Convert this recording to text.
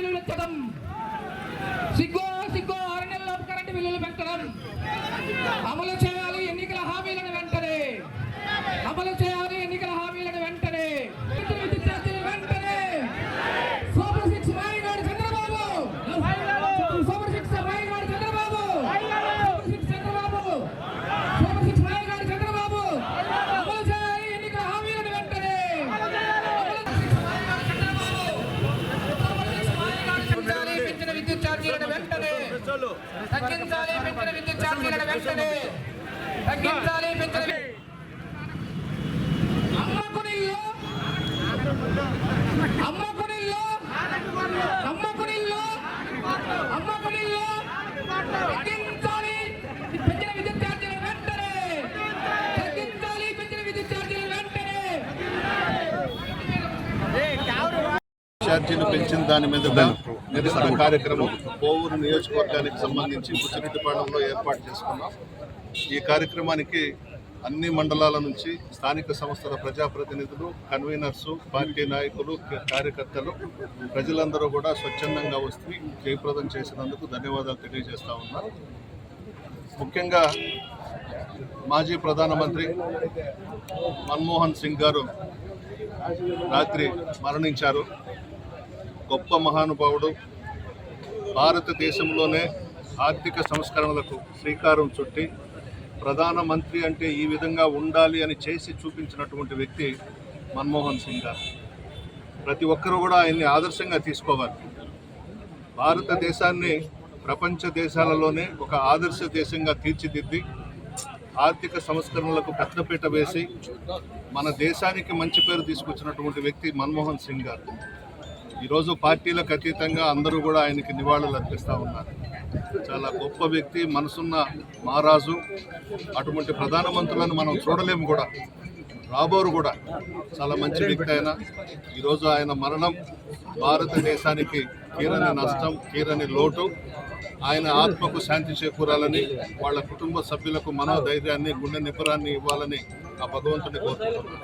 బిల్లులు ఎత్తడం సిగ్గు సిగ్గో ఆరు నెలల కరెంటు బిల్లులు పెట్టడం అమలు చేయాలి. తగ్గించాలి పెంచిన విద్యుత్ ఛార్జీలను వెంటనే తగ్గించాలి పెంచిన అమ్మకునిల్లో. అమ్మకునిల్లో. అమ్మకునిల్లో. అమ్మకునిల్లో. తగ్గించాలి పెంచిన విద్యుత్ ఛార్జీలను వెంటనే. తగ్గించాలి పెంచిన విద్యుత్ ఛార్జీలను వెంటనే. ఛార్జీలు పెంచిన దాని మీద నిరసన కార్యక్రమం. కోవూరు నియోజకవర్గానికి సంబంధించి బుచ్చిరెడ్డిపాళెంలో ఏర్పాటు చేసుకున్నాం. ఈ కార్యక్రమానికి అన్ని మండలాల నుంచి స్థానిక సంస్థల ప్రజాప్రతినిధులు కన్వీనర్సు పార్టీ నాయకులు కార్యకర్తలు ప్రజలందరూ కూడా స్వచ్ఛందంగా వస్తే జయప్రదం చేసినందుకు ధన్యవాదాలు తెలియజేస్తా ఉన్నారు ముఖ్యంగా మాజీ ప్రధానమంత్రి మన్మోహన్ సింగ్ గారు రాత్రి మరణించారు. గొప్ప మహానుభావుడు. భారతదేశంలోనే ఆర్థిక సంస్కరణలకు శ్రీకారం చుట్టి ప్రధానమంత్రి అంటే ఈ విధంగా ఉండాలి అని చేసి చూపించినటువంటి వ్యక్తి మన్మోహన్ సింగ్ గారు. ప్రతి ఒక్కరూ కూడా ఆయన్ని ఆదర్శంగా తీసుకోవాలి. భారతదేశాన్ని ప్రపంచ దేశాలలోనే ఒక ఆదర్శ దేశంగా తీర్చిదిద్ది ఆర్థిక సంస్కరణలకు పెద్దపీట వేసి మన దేశానికి మంచి పేరు తీసుకొచ్చినటువంటి వ్యక్తి మన్మోహన్ సింగ్ గారు. ఈరోజు పార్టీలకు అతీతంగా అందరూ కూడా ఆయనకి నివాళులు అర్పిస్తూ ఉన్నారు. చాలా గొప్ప వ్యక్తి మనసున్న మహారాజు అటువంటి ప్రధానమంత్రులను మనం చూడలేము కూడా. రాబోరు కూడా చాలా మంచి వ్యక్తి ఆయన. ఈరోజు ఆయన మరణం భారతదేశానికి తీరని నష్టం తీరని లోటు. ఆయన ఆత్మకు శాంతి చేకూరాలని వాళ్ళ కుటుంబ సభ్యులకు మనోధైర్యాన్ని గుండె నిపురాన్ని ఇవ్వాలని ఆ భగవంతుని కోరుకుంటున్నాను.